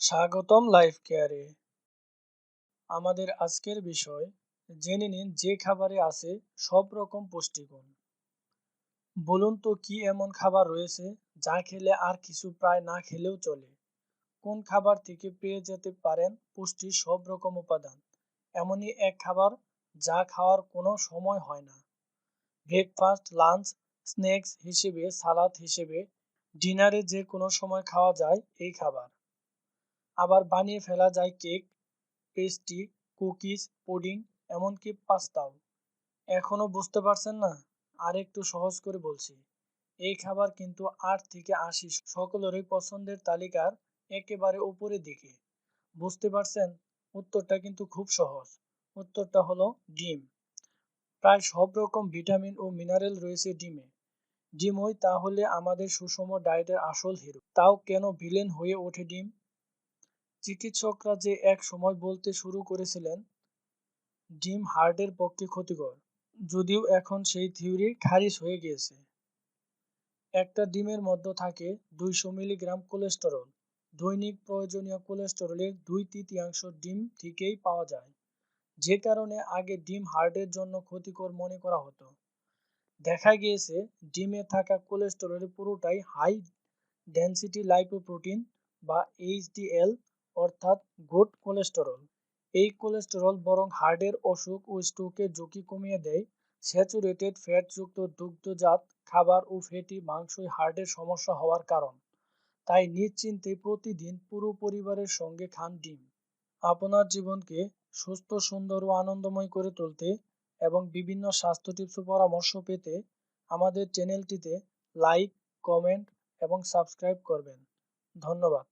স্বাগতম লাইফ কেয়ারে আমাদের আজকের বিষয়, জেনে নিন যে খাবারে আছে সব রকম পুষ্টিগুণ। বলুন তো কি এমন খাবার রয়েছে যা খেলে আর কিছু প্রায় না খেলেও চলে? কোন খাবার থেকে পেয়ে যেতে পারেন পুষ্টির সব রকম উপাদান? এমনই এক খাবার যা খাওয়ার কোনো সময় হয় না। ব্রেকফাস্ট লাঞ্চ স্ন্যাক্স হিসেবে সালাদ হিসেবে ডিনারে যে কোনো সময় খাওয়া যায় এই খাবার। আবার বানিয়ে ফেলা যায় কেক, পেস্ট্রি, কুকিজ, পুডিং, এমনকি পাস্তাও। এখনও বুঝতে পারছেন না? আর একটু সহজ করে বলছি। এই খাবার কিন্তু আট থেকে আশি সকলেরই পছন্দের তালিকার একেবারে উপরের দিকে। বুঝতে পারছেন? উত্তরটা কিন্তু খুব সহজ। উত্তরটা হলো ডিম। প্রায় সব রকম ভিটামিন ও মিনারেল রয়েছে ডিমে। ডিম ডিমই তাহলে আমাদের সুষম ডায়েটের আসল হিরো। তাও কেন ভিলেন হয়ে ওঠে ডিম? চিকিৎসকরা যে এক সময় বলতে শুরু করেছিলেন, ডিম হার্টের পক্ষে ক্ষতিকর, যদিও এখন সেই থিওরি খারিজ হয়ে গিয়েছে। একটা ডিমের মধ্যে থাকে দুইশো মিলিগ্রাম কোলেস্টেরল। দৈনিক প্রয়োজনীয় কোলেস্টেরলের দুই তৃতীয়াংশ ডিম থেকেই পাওয়া যায়। যে কারণে আগে ডিম হার্টের জন্য ক্ষতিকর মনে করা হতো। দেখা গিয়েছে, ডিমে থাকা কোলেস্টেরলের পুরোটাই হাই ডেন্সিটি লাইপোপ্রোটিন বা এইচডিএল অর্থাৎ গুড কোলেস্টেরল। এই কোলেস্টেরল বরং হার্টের অসুখ ও স্ট্রোকের ঝুঁকি কমিয়ে দেয়। স্যাচুরেটেড ফ্যাটযুক্ত দুগ্ধজাত খাবার ও ফ্যাটি মাংসই হার্টের সমস্যা হওয়ার কারণ। তাই নিশ্চিন্তে প্রতিদিন পুরো পরিবারের সঙ্গে খান ডিম। আপনার জীবনকে সুস্থ, সুন্দর ও আনন্দময় করে তুলতে এবং বিভিন্ন স্বাস্থ্য টিপস পরামর্শ পেতে আমাদের চ্যানেলটিতে লাইক, কমেন্ট এবং সাবস্ক্রাইব করবেন। ধন্যবাদ।